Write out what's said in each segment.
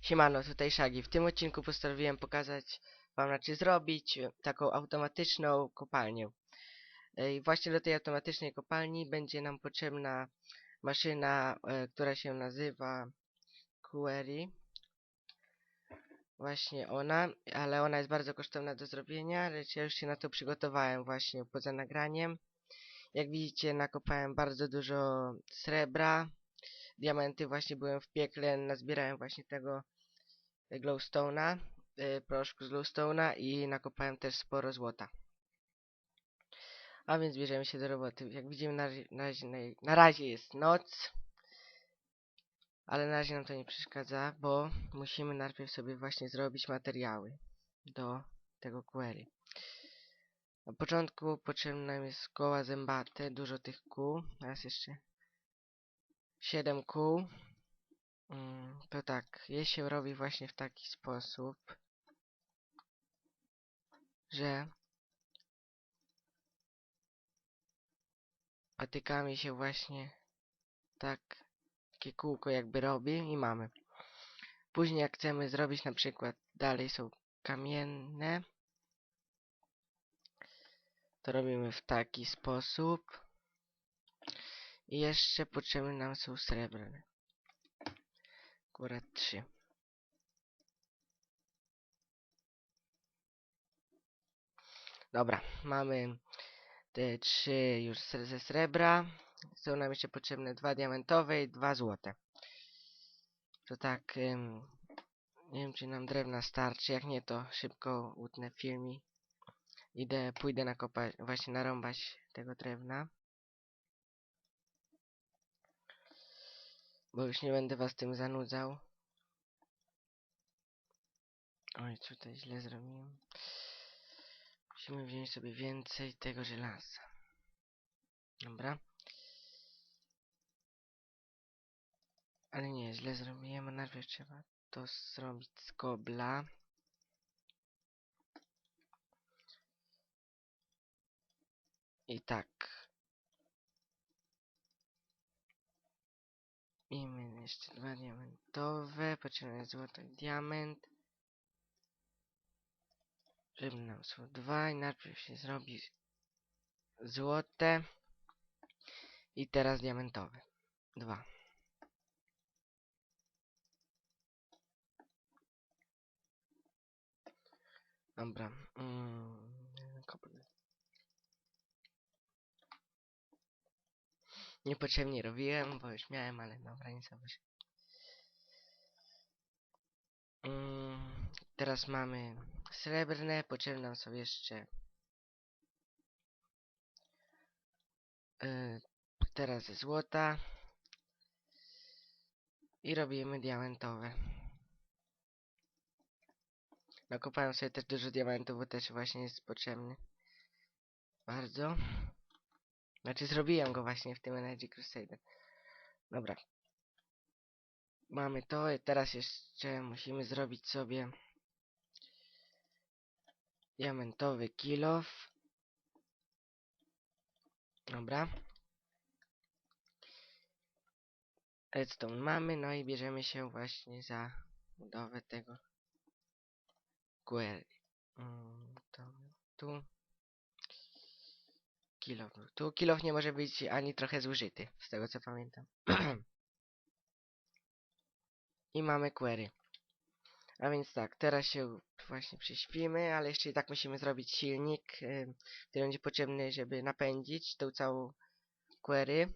Siemano, tutaj Shagi. W tym odcinku postanowiłem pokazać wam, znaczy zrobić taką automatyczną kopalnię. E, I właśnie do tej automatycznej kopalni będzie nam potrzebna maszyna, e, która się nazywa Query. Właśnie ona, ale ona jest bardzo kosztowna do zrobienia, lecz ja już się na to przygotowałem właśnie poza nagraniem. Jak widzicie nakopałem bardzo dużo srebra, diamenty właśnie byłem w piekle, nazbierałem właśnie tego glowstone'a, y, proszku z glowstone'a i nakopałem też sporo złota. A więc bierzemy się do roboty. Jak widzimy na, na, razie, na razie jest noc, ale na razie nam to nie przeszkadza, bo musimy najpierw sobie właśnie zrobić materiały do tego query. Na początku potrzebne nam jest koła zębate, dużo tych kół, teraz jeszcze 7 kół. Mm, To tak, je się robi właśnie w taki sposób, że patykami się właśnie tak takie kółko jakby robi i mamy. Później jak chcemy zrobić na przykład dalej są kamienne, to robimy w taki sposób. I jeszcze potrzebne nam są srebrne. Akurat trzy. Dobra, mamy te trzy już ze srebra. Są nam jeszcze potrzebne dwa diamentowe i dwa złote. To tak, ym, nie wiem czy nam drewna starczy, jak nie to szybko utnę film i idę, pójdę nakopać, właśnie narąbać tego drewna. Bo już nie będę was tym zanudzał. Oj, tutaj źle zrobiłem. Musimy wziąć sobie więcej tego żelaza. Dobra. Ale nie, źle zrobiłem, najpierw trzeba to zrobić z kobla. I tak. I mamy jeszcze dwa diamentowe, potrzebny złoty diament. Żeby nam są dwa i najpierw się zrobi złote. I teraz diamentowe. Dwa. Dobra. Mm, Niepotrzebnie robiłem, bo już miałem, ale dobra, nie sobie. Mm, teraz mamy srebrne, potrzebne nam są jeszcze y, teraz złota i robimy diamentowe. Nakopałem sobie też dużo diamentów, bo też właśnie jest potrzebny. Bardzo. Znaczy zrobiłem go właśnie w tym Energy Crusader. Dobra. Mamy to i teraz jeszcze musimy zrobić sobie diamentowy kilof. Dobra. Redstone mamy, no i bierzemy się właśnie za budowę tego query. Mm, to tu. Kilof był tu. Kilof nie może być ani trochę zużyty, z tego co pamiętam. I mamy query. A więc tak, teraz się właśnie prześpimy, ale jeszcze i tak musimy zrobić silnik, y, który będzie potrzebny, żeby napędzić tą całą query.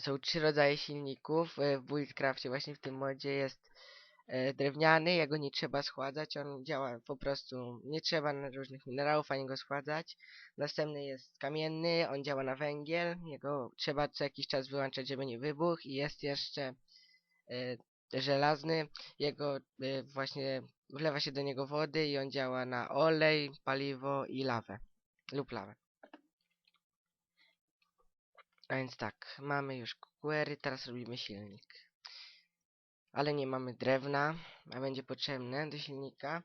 Są trzy rodzaje silników. y, W Buildcrafcie właśnie w tym modzie jest drewniany, jego nie trzeba schładzać, on działa po prostu, nie trzeba różnych minerałów ani go schładzać. Następny jest kamienny, on działa na węgiel, jego trzeba co jakiś czas wyłączać, żeby nie wybuchł i jest jeszcze y, żelazny, jego y, właśnie wlewa się do niego wody i on działa na olej, paliwo i lawę lub lawę. A więc tak, mamy już query, teraz robimy silnik. Ale nie mamy drewna, a będzie potrzebne do silnika.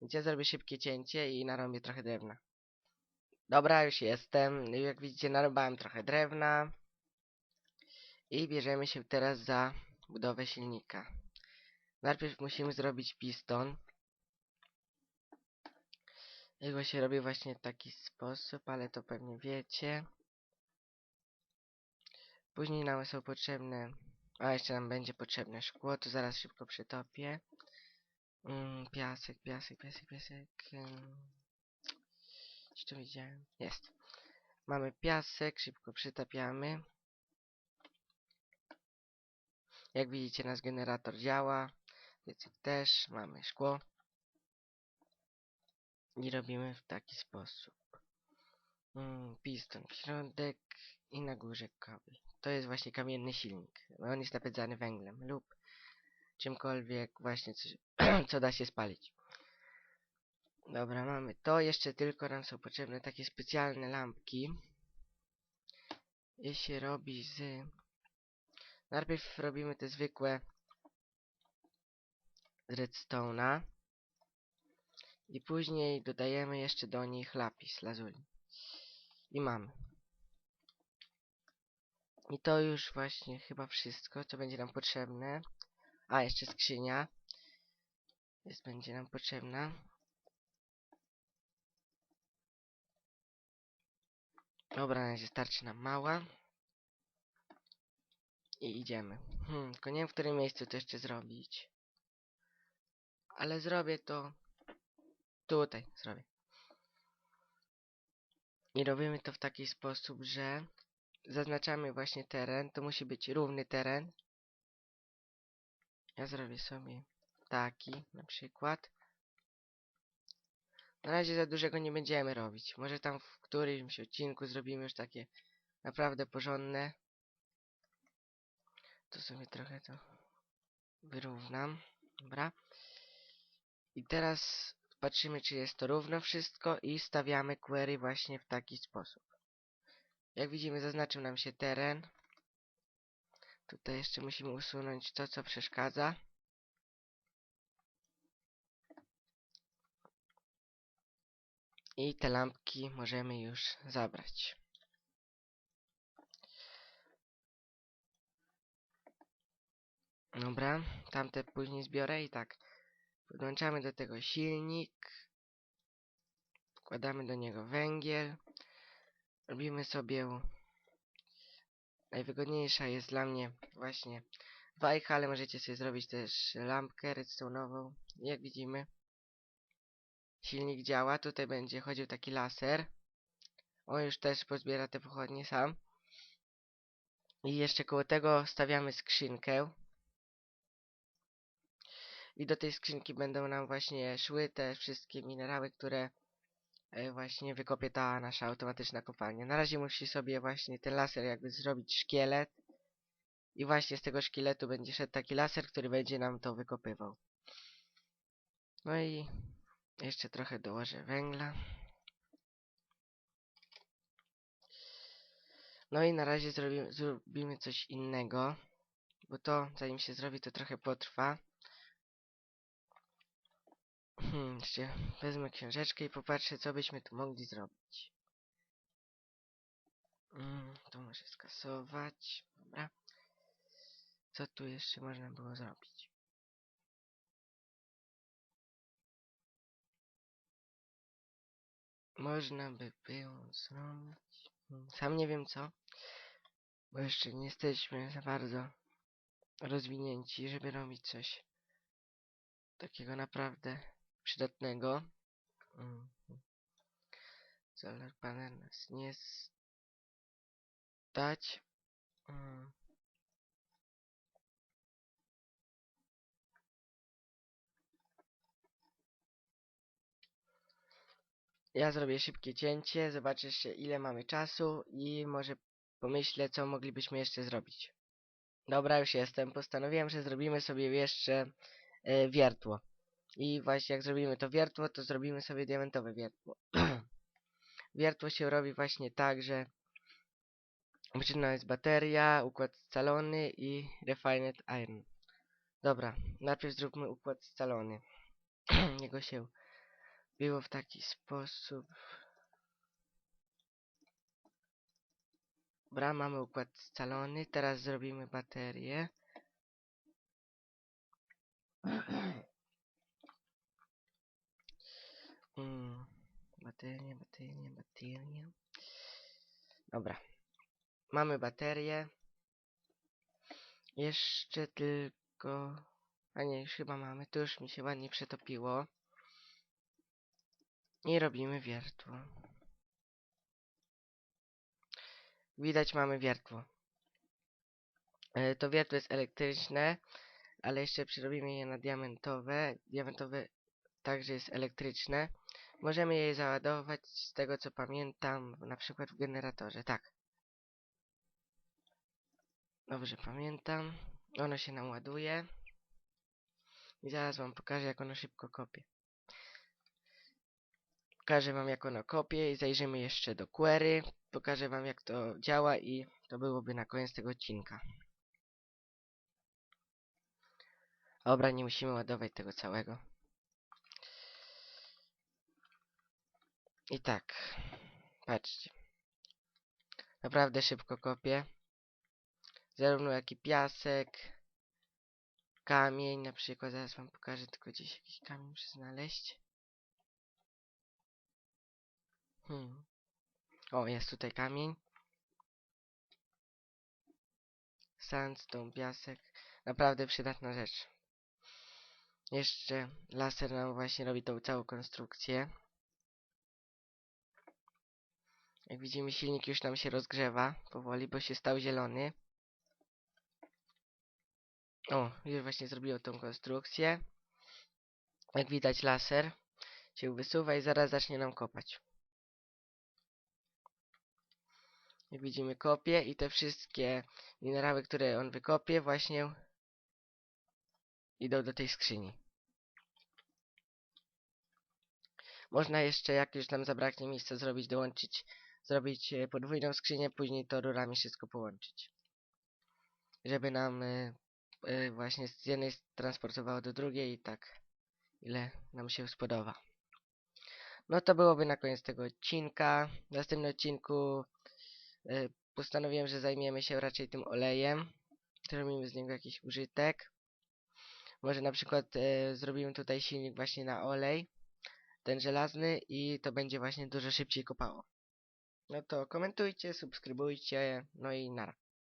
Więc ja zrobię szybkie cięcie i narobię trochę drewna. Dobra, już jestem. Jak widzicie, narobałem trochę drewna. I bierzemy się teraz za budowę silnika. Najpierw musimy zrobić piston. Jego się robi właśnie w taki sposób, ale to pewnie wiecie. Później nam są potrzebne... A, jeszcze nam będzie potrzebne szkło, to zaraz szybko przetopię. Mm, piasek, piasek, piasek, piasek. Gdzieś to widziałem? Jest. Mamy piasek, szybko przytapiamy. Jak widzicie, nasz generator działa. Piecyk też. Mamy szkło. I robimy w taki sposób. Mm, piston w środek i na górze kabel. To jest właśnie kamienny silnik. On jest napędzany węglem lub czymkolwiek właśnie coś, co da się spalić. Dobra, mamy to. Jeszcze tylko nam są potrzebne takie specjalne lampki. Je się robi z... Najpierw robimy te zwykłe redstone'a. I później dodajemy jeszcze do nich lapis lazuli. I mamy. I to już właśnie chyba wszystko, co będzie nam potrzebne. A, jeszcze skrzynia. Jest, będzie nam potrzebna. Dobra, na razie starczy nam mała. I idziemy. Hmm, tylko nie wiem, w którym miejscu to jeszcze zrobić. Ale zrobię to... Tutaj zrobię. I robimy to w taki sposób, że zaznaczamy właśnie teren. To musi być równy teren. Ja zrobię sobie taki na przykład. Na razie za dużego nie będziemy robić. Może tam w którymś odcinku zrobimy już takie naprawdę porządne. To sobie trochę to wyrównam. Dobra. I teraz patrzymy, czy jest to równo wszystko i stawiamy query właśnie w taki sposób. Jak widzimy, zaznaczył nam się teren. Tutaj jeszcze musimy usunąć to, co przeszkadza. I te lampki możemy już zabrać. Dobra, tamte później zbiorę i tak. Podłączamy do tego silnik. Wkładamy do niego węgiel. Robimy sobie... Najwygodniejsza jest dla mnie właśnie wajcha, ale możecie sobie zrobić też lampkę redstone'ową. Jak widzimy, silnik działa. Tutaj będzie chodził taki laser. On już też pozbiera te pochodnie sam. I jeszcze koło tego stawiamy skrzynkę. I do tej skrzynki będą nam właśnie szły te wszystkie minerały, które właśnie wykopie ta nasza automatyczna kopalnia. Na razie musi sobie właśnie ten laser jakby zrobić szkielet. I właśnie z tego szkieletu będzie szedł taki laser, który będzie nam to wykopywał. No i jeszcze trochę dołożę węgla. No i na razie zrobimy, zrobimy coś innego, bo to zanim się zrobi to trochę potrwa. Hmm, jeszcze wezmę książeczkę i popatrzę co byśmy tu mogli zrobić. Mm, to muszę skasować. Dobra. Co tu jeszcze można było zrobić? Można by było zrobić... Hmm, Sam nie wiem co. Bo jeszcze nie jesteśmy za bardzo rozwinięci, żeby robić coś takiego naprawdę przydatnego. Mhm. Solar panel nas nie stać. Mm. Ja zrobię szybkie cięcie, zobaczę jeszcze ile mamy czasu i może pomyślę co moglibyśmy jeszcze zrobić. Dobra, już jestem. Postanowiłem, że zrobimy sobie jeszcze e, wiertło. I właśnie jak zrobimy to wiertło, to zrobimy sobie diamentowe wiertło. wiertło się robi właśnie tak, że potrzebna jest bateria, układ scalony i refined iron. Dobra, najpierw zróbmy układ scalony. Jego się było w taki sposób. Dobra, mamy układ scalony. Teraz zrobimy baterię. Mm, baterie, baterie, baterie. Dobra. Mamy baterię. Jeszcze tylko... A nie, już chyba mamy. To już mi się ładnie przetopiło. I robimy wiertło. Widać mamy wiertło. E, To wiertło jest elektryczne, ale jeszcze przerobimy je na diamentowe. Diamentowe także jest elektryczne. Możemy je załadować z tego co pamiętam, na przykład w generatorze. Tak. Dobrze pamiętam. Ono się nam ładuje. I zaraz wam pokażę jak ono szybko kopie. Pokażę wam jak ono kopie i zajrzymy jeszcze do query. Pokażę wam jak to działa i to byłoby na koniec tego odcinka. Dobra, nie musimy ładować tego całego. I tak. Patrzcie. Naprawdę szybko kopie. Zarówno jak i piasek. Kamień na przykład. Zaraz wam pokażę tylko gdzieś jakiś kamień muszę znaleźć. Hmm. O, jest tutaj kamień. Sandstone, piasek. Naprawdę przydatna rzecz. Jeszcze laser nam właśnie robi tą całą konstrukcję. Jak widzimy silnik już nam się rozgrzewa powoli, bo się stał zielony. O, już właśnie zrobiło tą konstrukcję. Jak widać laser się wysuwa i zaraz zacznie nam kopać. Jak widzimy kopie i te wszystkie minerały, które on wykopie właśnie idą do tej skrzyni. Można jeszcze, jak już nam zabraknie miejsca, zrobić, dołączyć, zrobić e, podwójną skrzynię, później to rurami wszystko połączyć. Żeby nam e, e, właśnie z jednej transportowało do drugiej i tak, ile nam się spodoba. No to byłoby na koniec tego odcinka. W następnym odcinku postanowiłem, że zajmiemy się raczej tym olejem. Zrobimy z niego jakiś użytek. Może na przykład e, zrobimy tutaj silnik właśnie na olej, ten żelazny i to będzie właśnie dużo szybciej kopało. No to komentujcie, subskrybujcie, no i nara.